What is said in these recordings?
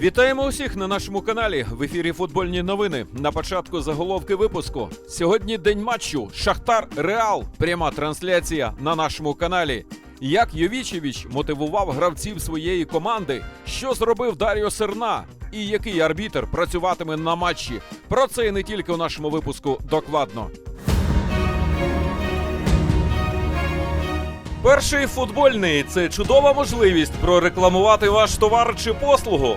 Вітаємо усіх на нашому каналі. В ефірі футбольні новини. На початку заголовки випуску. Сьогодні день матчу. Шахтар Реал. Пряма трансляція на нашому каналі. Як Йовічевич мотивував гравців своєї команди, що зробив Даріо Серна, і який арбітр працюватиме на матчі. Про це і не тільки у нашому випуску докладно. Перший футбольний це чудова можливість прорекламувати ваш товар чи послугу.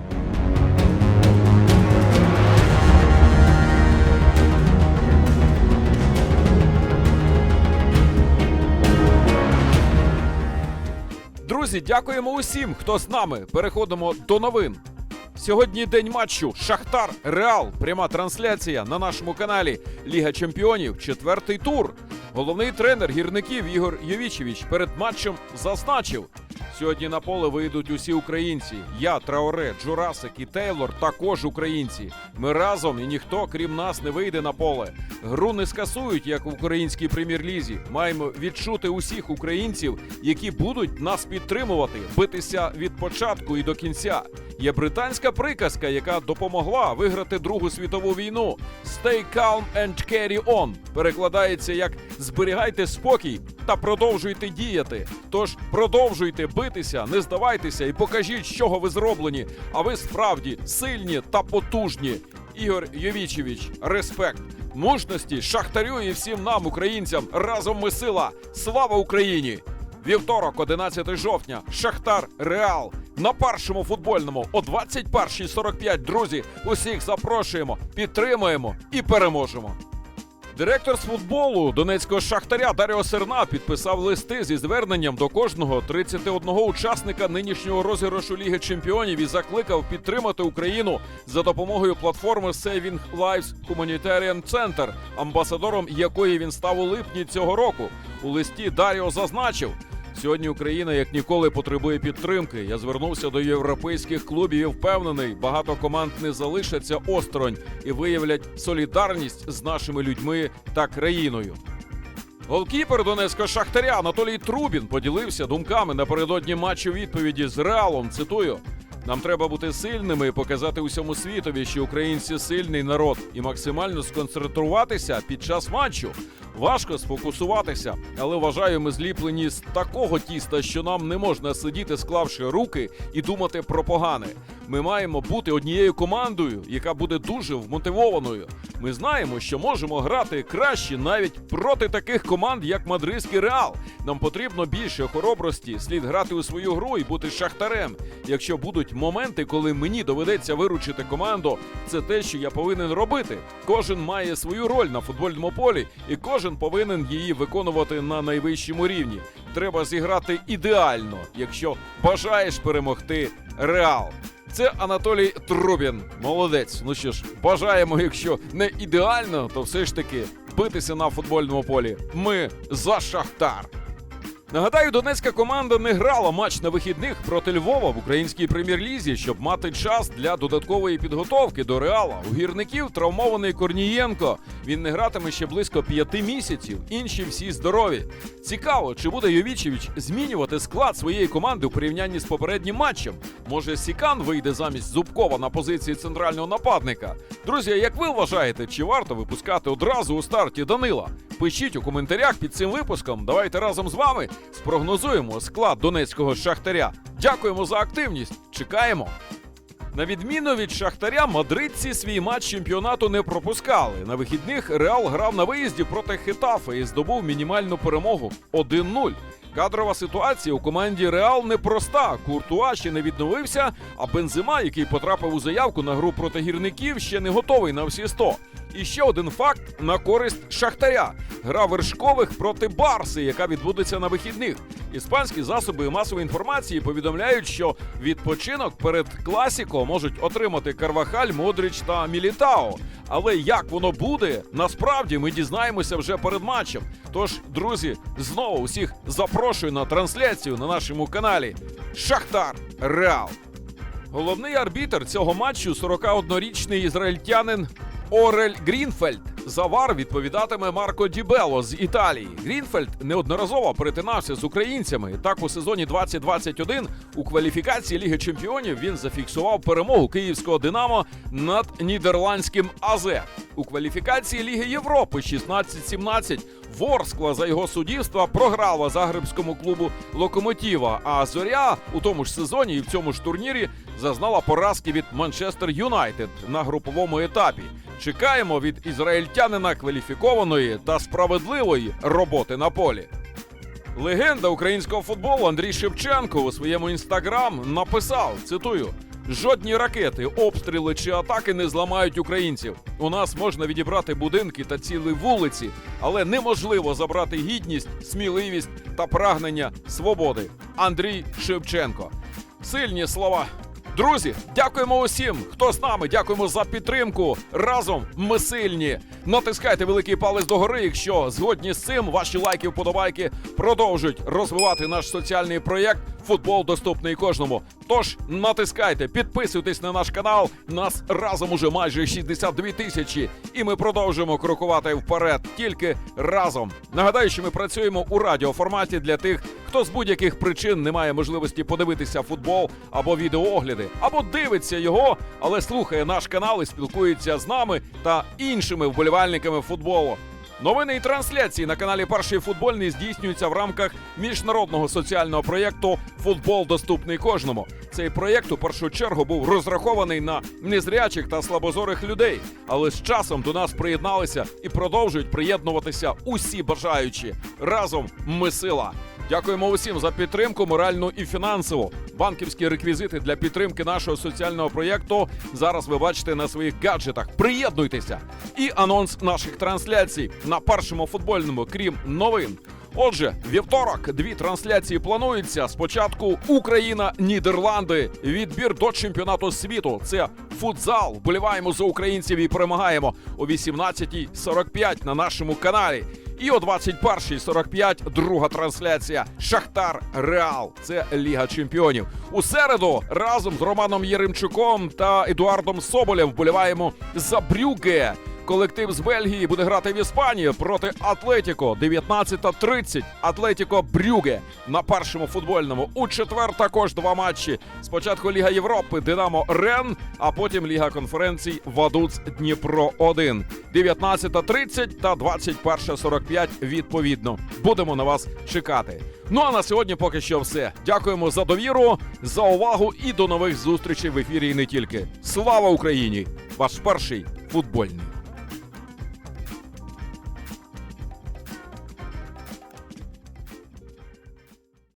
Друзі, дякуємо усім, хто з нами. Переходимо до новин. Сьогодні день матчу Шахтар Реал. Пряма трансляція на нашому каналі Ліга Чемпіонів. Четвертий тур. Головний тренер гірників Ігор Йовічевич перед матчем зазначив. Сьогодні на поле вийдуть усі українці. Я, Траоре, Джурасик і Тейлор також українці. Ми разом і ніхто, крім нас, не вийде на поле. Гру не скасують, як в українській прем'єр-лізі. Маємо відчути усіх українців, які будуть нас підтримувати, битися від початку і до кінця. Є британська приказка, яка допомогла виграти Другу світову війну. Stay calm and carry on. Перекладається як зберігайте спокій та продовжуйте діяти. Тож продовжуйте битися, не здавайтеся і покажіть, з чого ви зроблені. А ви справді сильні та потужні. Ігор Йовічевич, респект, мужності, шахтарю і всім нам, українцям. Разом ми сила. Слава Україні! Вівторок, 11 жовтня, Шахтар Реал. На першому футбольному о 21.45, друзі. Усіх запрошуємо, підтримуємо і переможемо. Директор з футболу донецького шахтаря Даріо Серна підписав листи зі зверненням до кожного 31 учасника нинішнього розіграшу Ліги Чемпіонів і закликав підтримати Україну за допомогою платформи Saving Lives Humanitarian Center, амбасадором якої він став у липні цього року. У листі Даріо зазначив. Сьогодні Україна як ніколи потребує підтримки. Я звернувся до європейських клубів і впевнений, багато команд не залишаться осторонь і виявлять солідарність з нашими людьми та країною. Голкіпер донецького шахтаря Анатолій Трубін поділився думками напередодні матчу відповіді з Реалом. Цитую. Нам треба бути сильними і показати усьому світові, що українці сильний народ, і максимально сконцентруватися під час матчу. Важко сфокусуватися, але вважаю, ми зліплені з такого тіста, що нам не можна сидіти, склавши руки і думати про погане. Ми маємо бути однією командою, яка буде дуже вмотивованою. Ми знаємо, що можемо грати краще навіть проти таких команд, як Мадридський Реал. Нам потрібно більше хоробрості, слід грати у свою гру і бути шахтарем. Якщо будуть моменти, коли мені доведеться виручити команду, це те, що я повинен робити. Кожен має свою роль на футбольному полі, і кожен повинен її виконувати на найвищому рівні. Треба зіграти ідеально, якщо бажаєш перемогти Реал. Це Анатолій Трубін. Молодець. Ну що ж, бажаємо, якщо не ідеально, то все ж таки битися на футбольному полі. Ми за Шахтар. Нагадаю, донецька команда не грала матч на вихідних проти Львова в українській прем'єр-лізі, щоб мати час для додаткової підготовки до реала. У гірників травмований Корнієнко. Він не гратиме ще близько п'яти місяців. Інші всі здорові. Цікаво, чи буде Йовічевич змінювати склад своєї команди у порівнянні з попереднім матчем. Може, Сікан вийде замість Зубкова на позиції центрального нападника. Друзі, як ви вважаєте, чи варто випускати одразу у старті Данила? Пишіть у коментарях під цим випуском. Давайте разом з вами спрогнозуємо склад донецького шахтаря. Дякуємо за активність. Чекаємо. На відміну від Шахтаря, мадридці свій матч чемпіонату не пропускали. На вихідних Реал грав на виїзді проти Хетафи і здобув мінімальну перемогу 1-0. Кадрова ситуація у команді Реал непроста. Куртуа ще не відновився, а Бензима, який потрапив у заявку на гру проти гірників, ще не готовий на всі 100. І ще один факт на користь Шахтаря. Гра вершкових проти Барси, яка відбудеться на вихідних. Іспанські засоби масової інформації повідомляють, що відпочинок перед класіко можуть отримати Карвахаль, Модрич та Мілітао. Але як воно буде, насправді ми дізнаємося вже перед матчем. Тож, друзі, знову усіх запрошую на трансляцію на нашому каналі Шахтар Реал. Головний арбітр цього матчу 41-річний ізраїльтянин Орель Грінфельд. За вар відповідатиме Марко Дібело з Італії. Грінфельд неодноразово перетинався з українцями. Так, у сезоні 2021 у кваліфікації Ліги Чемпіонів він зафіксував перемогу київського Динамо над нідерландським АЗ. У кваліфікації Ліги Європи 16-17 Ворскла за його суддівства програла загребському клубу Локомотіва. А Зоря у тому ж сезоні і в цьому ж турнірі зазнала поразки від Манчестер Юнайтед на груповому етапі. Чекаємо від ізраїльтянина кваліфікованої та справедливої роботи на полі. Легенда українського футболу Андрій Шевченко у своєму інстаграм написав: цитую. Жодні ракети, обстріли чи атаки не зламають українців. У нас можна відібрати будинки та цілі вулиці, але неможливо забрати гідність, сміливість та прагнення свободи. Андрій Шевченко. Сильні слова. Друзі, дякуємо усім, хто з нами. Дякуємо за підтримку. Разом ми сильні. Натискайте великий палець догори, якщо згодні з цим ваші лайки, вподобайки продовжують розвивати наш соціальний проєкт. Футбол доступний кожному. Тож натискайте, підписуйтесь на наш канал. Нас разом уже майже 62 тисячі, і ми продовжуємо крокувати вперед тільки разом. Нагадаю, що ми працюємо у радіоформаті для тих, хто з будь-яких причин не має можливості подивитися футбол або відеоогляди, або дивиться його, але слухає наш канал і спілкується з нами та іншими вболівальниками футболу. Новини і трансляції на каналі Перший футбольний здійснюються в рамках міжнародного соціального проєкту Футбол доступний кожному. Цей проєкт у першу чергу був розрахований на незрячих та слабозорих людей, але з часом до нас приєдналися і продовжують приєднуватися усі бажаючі. Разом ми сила. Дякуємо усім за підтримку, моральну і фінансову. Банківські реквізити для підтримки нашого соціального проєкту зараз ви бачите на своїх гаджетах. Приєднуйтеся! І анонс наших трансляцій на першому футбольному, крім новин. Отже, вівторок дві трансляції плануються. Спочатку Україна, Нідерланди. Відбір до чемпіонату світу. Це футзал. Вболіваємо за українців і перемагаємо о 18.45 на нашому каналі. І о 21.45 друга трансляція Шахтар Реал. Це Ліга Чемпіонів. У середу разом з Романом Єремчуком та Едуардом Соболєм вболіваємо за Брюге. Колектив з Бельгії буде грати в Іспанії проти Атлетіко 19.30. Атлетіко Брюге на першому футбольному. У четвер також два матчі. Спочатку Ліга Європи Динамо Рен, а потім Ліга конференцій Вадуц Дніпро 1 19.30 та 21.45 відповідно. Будемо на вас чекати. Ну а на сьогодні поки що все. Дякуємо за довіру, за увагу і до нових зустрічей в ефірі. І не тільки. Слава Україні! Ваш перший футбольний.